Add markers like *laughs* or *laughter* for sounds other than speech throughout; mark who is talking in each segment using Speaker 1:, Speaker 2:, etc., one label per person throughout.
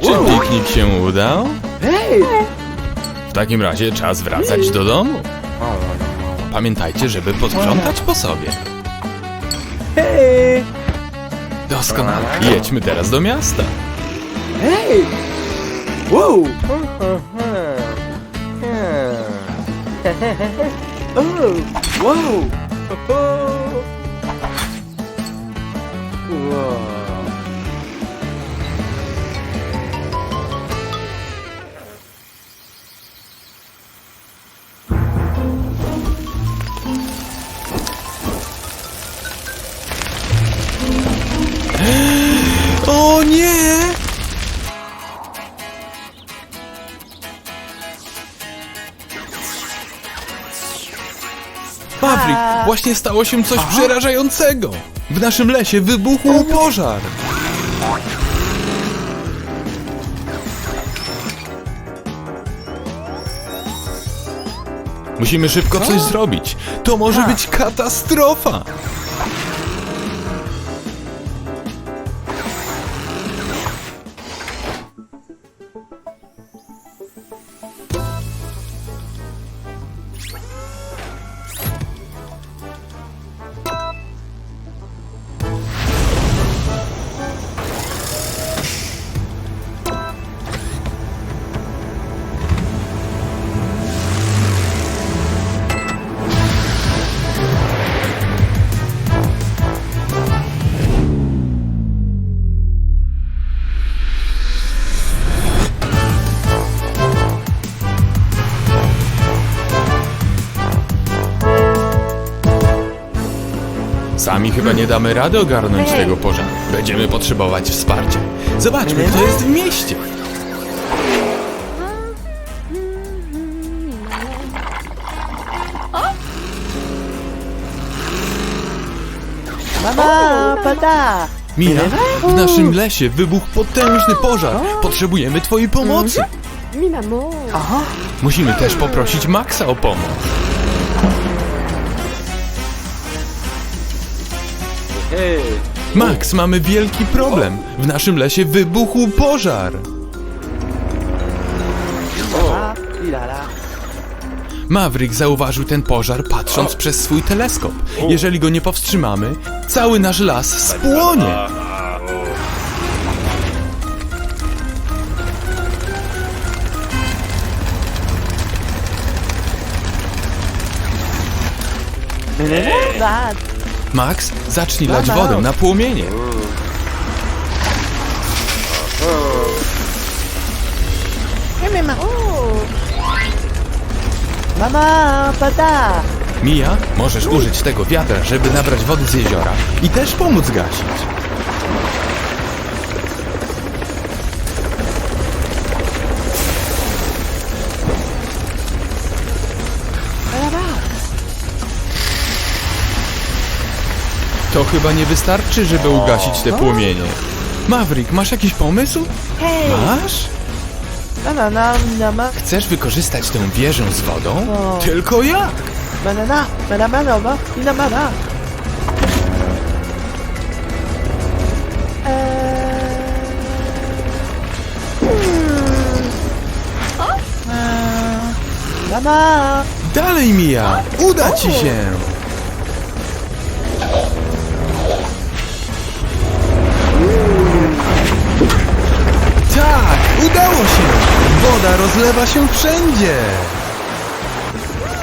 Speaker 1: Czy piknik się udał?
Speaker 2: Hej!
Speaker 1: W takim razie czas wracać do domu. Pamiętajcie, żeby posprzątać po sobie.
Speaker 2: Hej!
Speaker 1: Doskonale. Jedźmy teraz do miasta.
Speaker 2: Hej! Wow! *laughs* *laughs*
Speaker 1: właśnie stało się coś przerażającego. W naszym lesie wybuchł pożar. Musimy szybko coś zrobić. To może być katastrofa. Sami chyba nie damy rady ogarnąć tego pożaru. Będziemy potrzebować wsparcia. Zobaczmy, kto jest w mieście.
Speaker 2: Mama, pada!
Speaker 1: Mia, w naszym lesie wybuchł potężny pożar. Potrzebujemy twojej pomocy.
Speaker 3: Mi maman.
Speaker 2: Aha!
Speaker 1: Musimy też poprosić Maxa o pomoc. Max, mamy wielki problem. W naszym lesie wybuchł pożar. Maverick zauważył ten pożar patrząc przez swój teleskop. Jeżeli go nie powstrzymamy, cały nasz las spłonie.
Speaker 2: Bad!
Speaker 1: Max, zacznij lać wodę na płomienie.
Speaker 2: Mama, pada!
Speaker 1: Mia, możesz użyć tego wiatra, żeby nabrać wody z jeziora i też pomóc gasić. To chyba nie wystarczy, żeby ugasić te płomienie. Maverick, masz jakiś pomysł?
Speaker 2: Hej!
Speaker 1: Masz?
Speaker 2: Banana, banana,
Speaker 1: Chcesz wykorzystać tę wieżę z wodą? Tylko jak?
Speaker 2: banana, banana, banana, banana. Mama!
Speaker 1: Dalej, Mia! Uda ci się! Udało się! Woda rozlewa się wszędzie!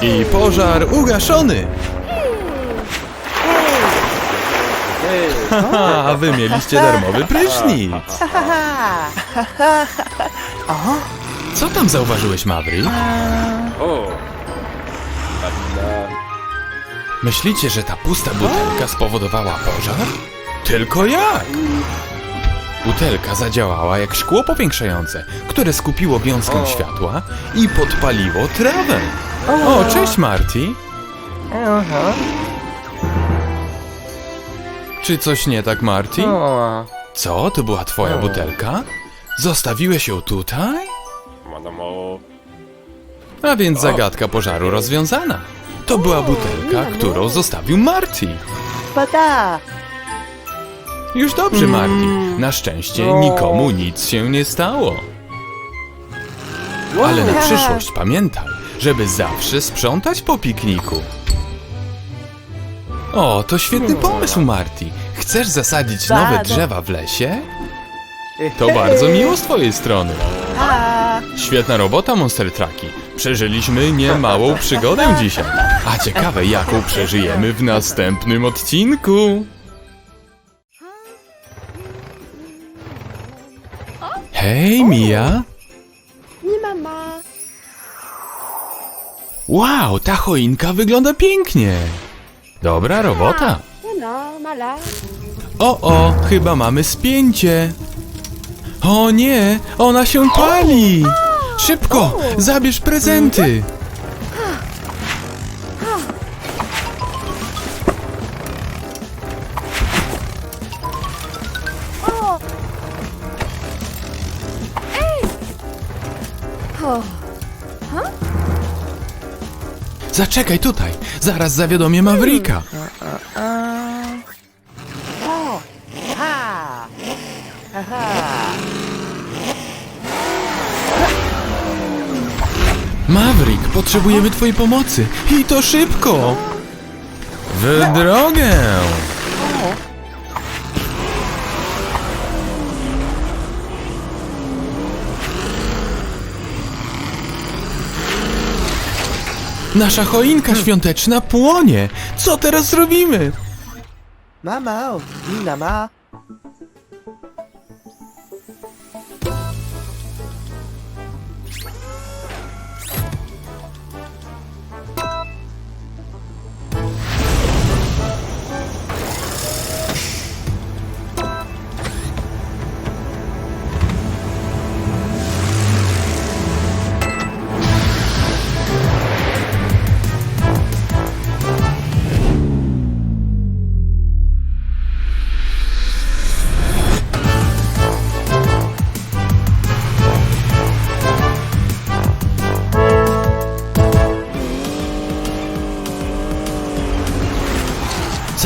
Speaker 1: I pożar ugaszony! Haha, wy mieliście darmowy prysznic! *laughs* Co tam zauważyłeś, Maverick? Myślicie, że ta pusta butelka spowodowała pożar? Tylko jak? Butelka zadziałała jak szkło powiększające, które skupiło wiązkę światła i podpaliło trawę. O, cześć Marty!
Speaker 2: Aha.
Speaker 1: Czy coś nie tak, Marty?
Speaker 2: O.
Speaker 1: Co? To była twoja butelka? Zostawiłeś ją tutaj? A więc zagadka pożaru rozwiązana. To była butelka, którą zostawił Marty.
Speaker 2: Pada!
Speaker 1: Już dobrze, Marty. Na szczęście nikomu nic się nie stało. Ale na przyszłość pamiętaj, żeby zawsze sprzątać po pikniku. O, to świetny pomysł, Marty. Chcesz zasadzić nowe drzewa w lesie? To *laughs* bardzo miło z twojej strony. Świetna robota, Monster Trucki. Przeżyliśmy niemałą przygodę *laughs* dzisiaj. A ciekawe, jaką przeżyjemy w następnym odcinku. Hej, Mia.
Speaker 3: Nie mama.
Speaker 1: Wow, ta choinka wygląda pięknie. Dobra robota.
Speaker 3: No, mala.
Speaker 1: O, o, chyba mamy spięcie. O nie, ona się pali. Szybko, zabierz prezenty. Zaczekaj tutaj, zaraz zawiadomię!
Speaker 2: Haha!
Speaker 1: Maverick, potrzebujemy twojej pomocy. I to szybko. W drogę. Nasza choinka świąteczna płonie. Co teraz zrobimy?
Speaker 2: Mama, Nina ma.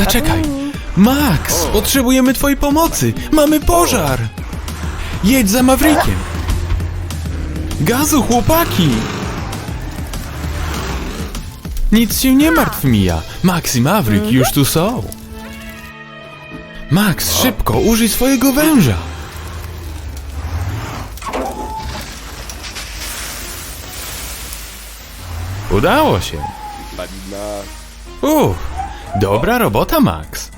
Speaker 1: Zaczekaj. Max, potrzebujemy twojej pomocy. Mamy pożar. Jedź za Mavrickiem. Gazu, chłopaki. Nic się nie martw, Mia. Max i Maverick już tu są. Max, szybko, użyj swojego węża. Udało się. Uff, dobra robota, Max.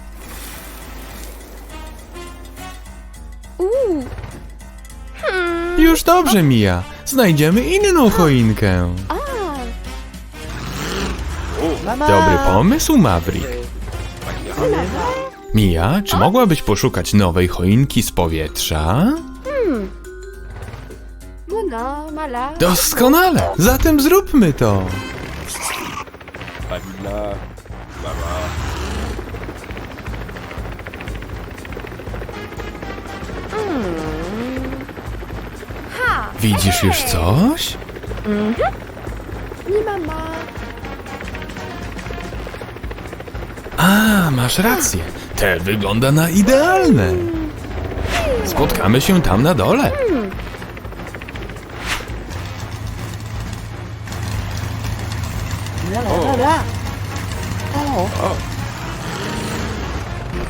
Speaker 3: uuu.
Speaker 1: Już dobrze, Mia. Znajdziemy inną choinkę.
Speaker 3: A!
Speaker 1: Dobry pomysł, Maverick. Mia, czy mogłabyś poszukać nowej choinki z powietrza?
Speaker 3: mala.
Speaker 1: Doskonale, zatem zróbmy to. Widzisz już coś?
Speaker 3: nie mama.
Speaker 1: A, masz rację. Te wygląda na idealne. Spotkamy się tam na dole.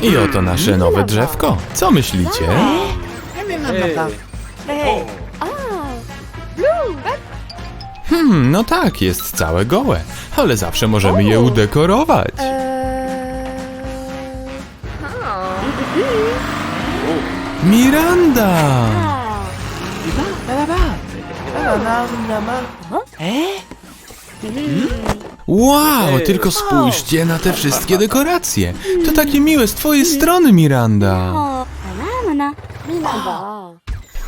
Speaker 1: I oto nasze nowe drzewko. Co myślicie?
Speaker 2: Mama!
Speaker 1: Hmm, no tak, jest całe gołe. Ale zawsze możemy je udekorować.
Speaker 3: Ha.
Speaker 1: Miranda! Wow, tylko spójrzcie na te wszystkie dekoracje. To takie miłe z twojej strony, Miranda.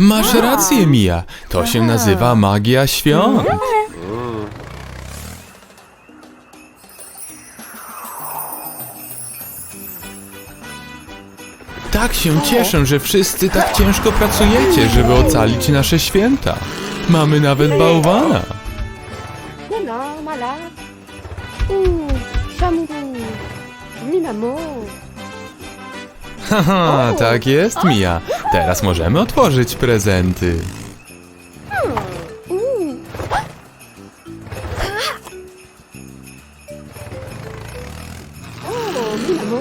Speaker 1: Masz rację, Mia. To się nazywa magia świąt. Tak się cieszę, że wszyscy tak ciężko pracujecie, żeby ocalić nasze święta. Mamy nawet bałwana.
Speaker 3: mala. Uuu, shamuru. Minamo.
Speaker 1: Haha, tak jest, Mia. Teraz możemy otworzyć prezenty.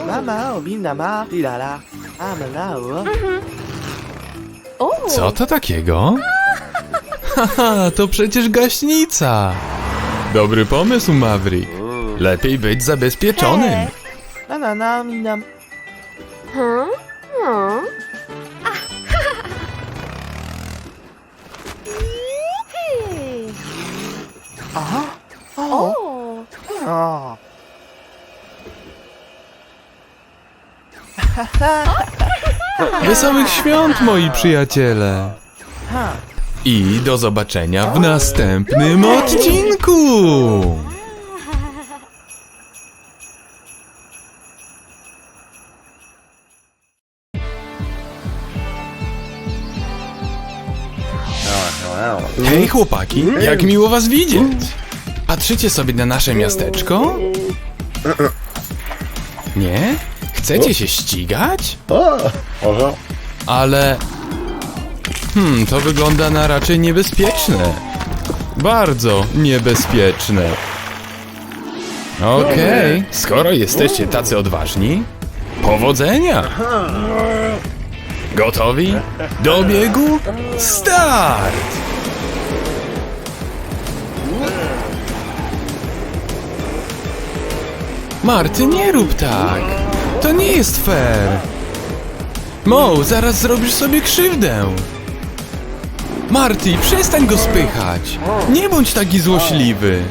Speaker 2: Mama, obinna ma, lilala. Amala, o.
Speaker 3: Oh.
Speaker 1: Co to takiego? Haha, to przecież gaśnica. Dobry pomysł, Maverick. Lepiej być zabezpieczonym.
Speaker 2: Na na na, minam.
Speaker 3: Huh? Huh?
Speaker 2: Aha. O.
Speaker 3: Oh.
Speaker 2: O. *laughs*
Speaker 1: Wesołych świąt, moi przyjaciele. I do zobaczenia w następnym odcinku. Chłopaki, jak miło was widzieć. Patrzycie sobie na nasze miasteczko? Nie? Chcecie się ścigać? Ale... Hmm, to wygląda na raczej niebezpieczne. Bardzo niebezpieczne. Okej, skoro jesteście tacy odważni, powodzenia! Gotowi? Do biegu? Start! Marty, nie rób tak! To nie jest fair! Mo, zaraz zrobisz sobie krzywdę! Marty, przestań go spychać! Nie bądź taki złośliwy!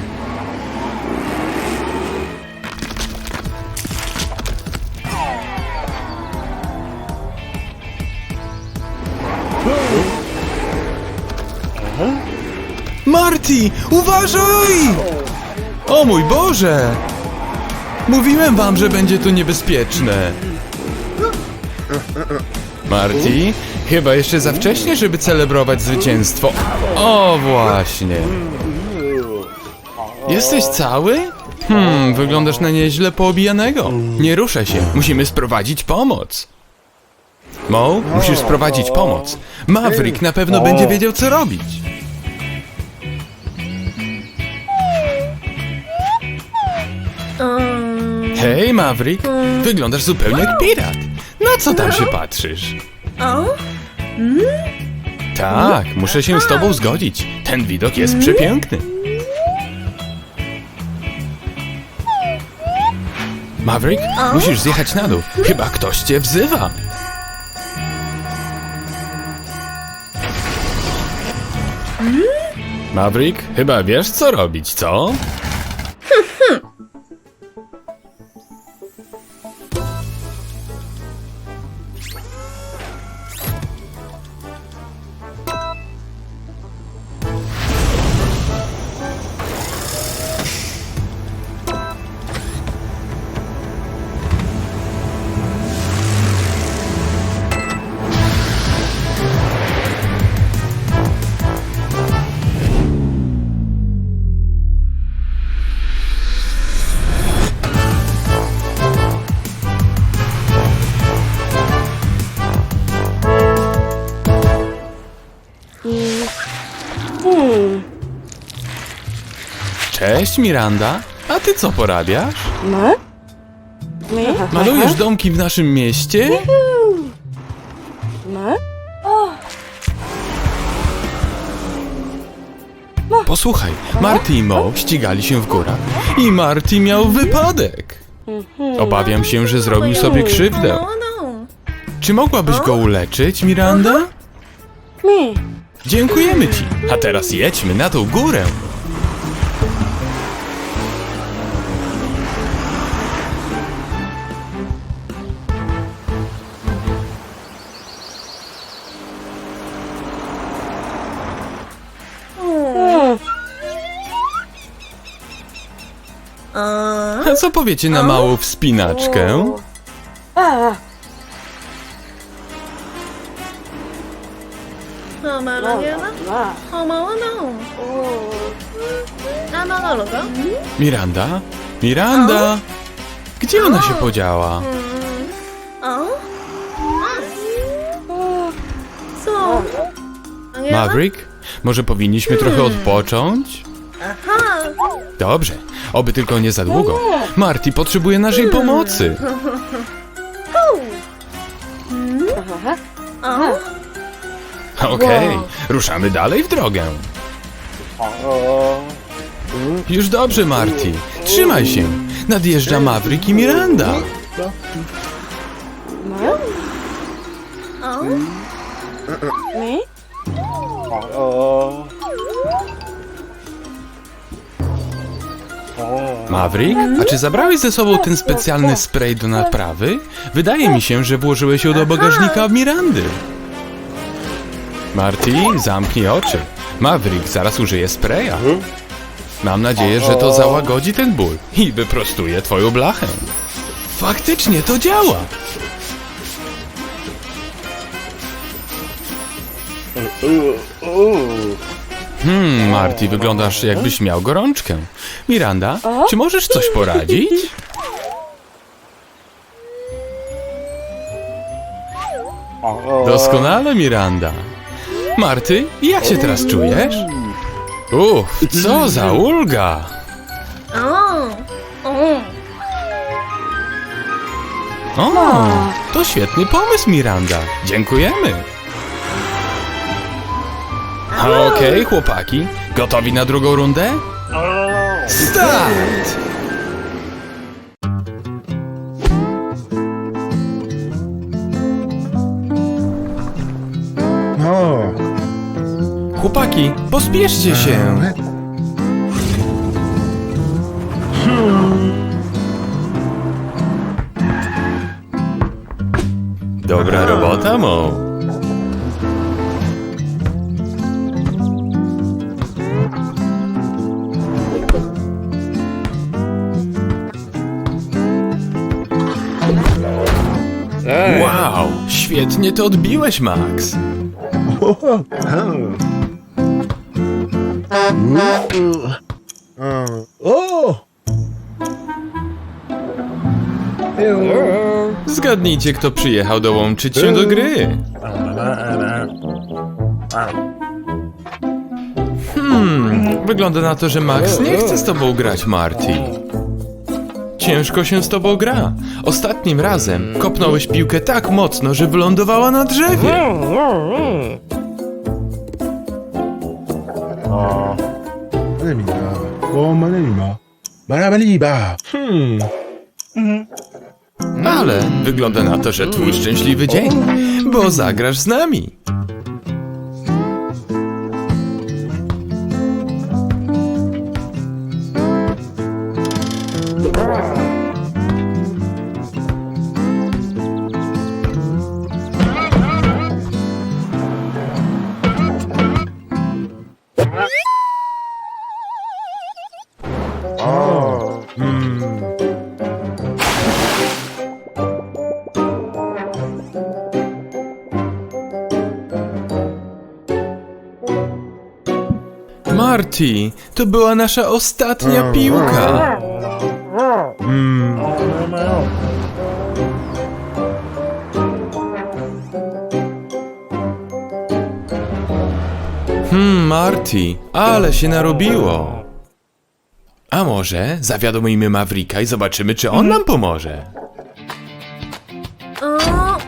Speaker 1: Marty, uważaj! O mój Boże! Mówiłem wam, że będzie to niebezpieczne. Marty, chyba jeszcze za wcześnie, żeby celebrować zwycięstwo. O, właśnie. Jesteś cały? Hmm, wyglądasz na nieźle poobijanego. Nie ruszaj się, musimy sprowadzić pomoc. Mo, musisz sprowadzić pomoc. Maverick na pewno będzie wiedział, co robić. Hej, Maverick, wyglądasz zupełnie jak pirat. Na co tam się patrzysz? Tak, muszę się z tobą zgodzić. Ten widok jest przepiękny. Maverick, musisz zjechać na dół. Chyba ktoś cię wzywa. Maverick, chyba wiesz co robić, co? Cześć, Miranda. A ty co porabiasz?
Speaker 3: Me? Me?
Speaker 1: Malujesz domki w naszym mieście?
Speaker 3: Me?
Speaker 1: Posłuchaj, Marty i Mo ścigali się w górach i Marty miał wypadek. Obawiam się, że zrobił sobie krzywdę. Czy mogłabyś go uleczyć, Miranda?
Speaker 3: Me?
Speaker 1: Dziękujemy ci. A teraz jedźmy na tą górę. powiecie na małą wspinaczkę?
Speaker 3: A,
Speaker 1: Miranda? Miranda! Gdzie ona się podziała? O? o, Co? Maverick? Może powinniśmy trochę odpocząć? Dobrze, oby tylko nie za długo. Marty potrzebuje naszej pomocy. Okej, ruszamy dalej w drogę. Już dobrze, Marty. Trzymaj się. Nadjeżdża Maverick i Miranda. Maverick, a czy zabrałeś ze sobą ten specjalny spray do naprawy? Wydaje mi się, że włożyłeś ją do bagażnika Mirandy. Marty, zamknij oczy. Maverick zaraz użyje spraya. Mam nadzieję, że to załagodzi ten ból i wyprostuje twoją blachę. Faktycznie to działa. Hmm, Marty, wyglądasz jakbyś miał gorączkę. Miranda, czy możesz coś poradzić? Doskonale, Miranda. Marty, jak się teraz czujesz? Uff, co za ulga! O, to świetny pomysł, Miranda. Dziękujemy. Okej, chłopaki, gotowi na drugą rundę? Start! Chłopaki, pospieszcie się. Dobra robota, Mo. Świetnie to odbiłeś, Max.
Speaker 2: O!
Speaker 1: Zgadnijcie, kto przyjechał dołączyć się do gry. Hmm, wygląda na to, że Max nie chce z tobą grać, Marty. Ciężko się z tobą gra. Ostatnim razem kopnąłeś piłkę tak mocno, że wylądowała na drzewie.
Speaker 2: O. Hmm.
Speaker 1: Ale wygląda na to, że twój szczęśliwy dzień, bo zagrasz z nami. Marty, to była nasza ostatnia piłka. Ale się narobiło. A może zawiadomimy Mavrika i zobaczymy, czy on nam pomoże.
Speaker 3: Oh.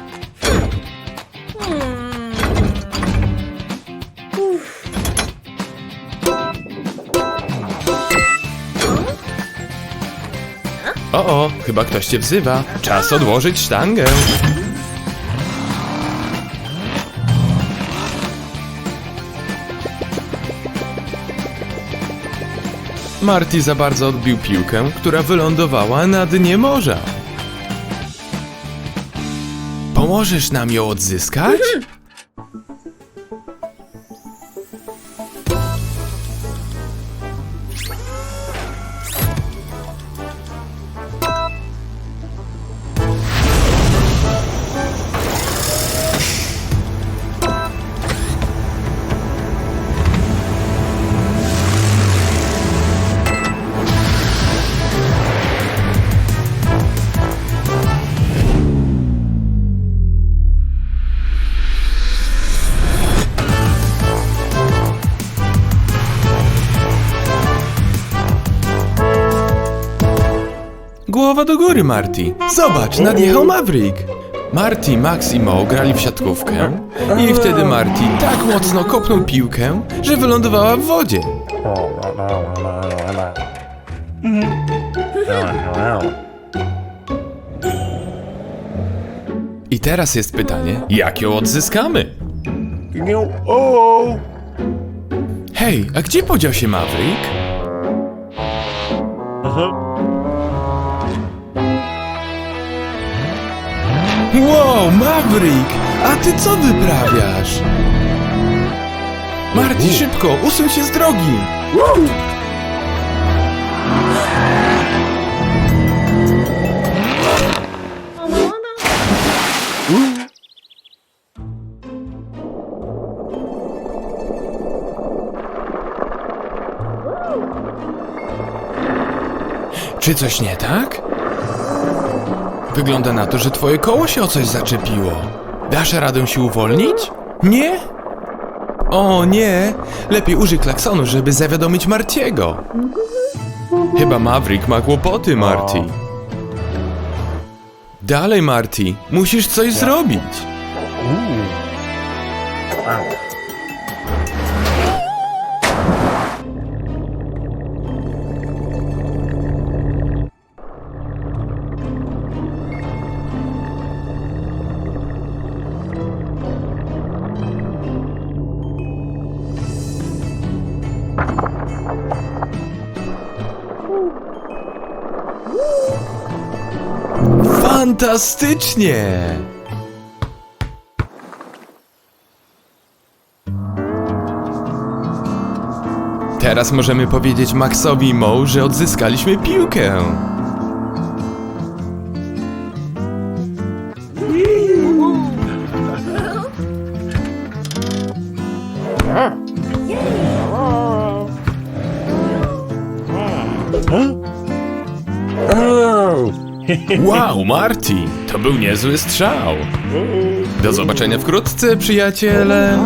Speaker 1: O, o, chyba ktoś cię wzywa. Czas odłożyć sztangę. Marty za bardzo odbił piłkę, która wylądowała na dnie morza. Pomożesz nam ją odzyskać? Głowa do góry, Marty. Zobacz, nadjechał Maverick. Marty, Max i Mo grali w siatkówkę i wtedy Marty tak mocno kopnął piłkę, że wylądowała w wodzie. I teraz jest pytanie, jak ją odzyskamy? Hej, a gdzie podział się Maverick? Wow, Maverick! A ty co wyprawiasz? Marty, szybko, usuń się z drogi! Czy coś nie tak? Wygląda na to, że twoje koło się o coś zaczepiło. Dasz radę się uwolnić? Nie? O nie! Lepiej użyj klaksonu, żeby zawiadomić Martiego. Chyba Maverick ma kłopoty, Marty. Dalej, Marty. Musisz coś zrobić. Fantastycznie! Teraz możemy powiedzieć Maxowi i Mo, że odzyskaliśmy piłkę. Wow, Marty, to był niezły strzał. Do zobaczenia wkrótce, przyjaciele.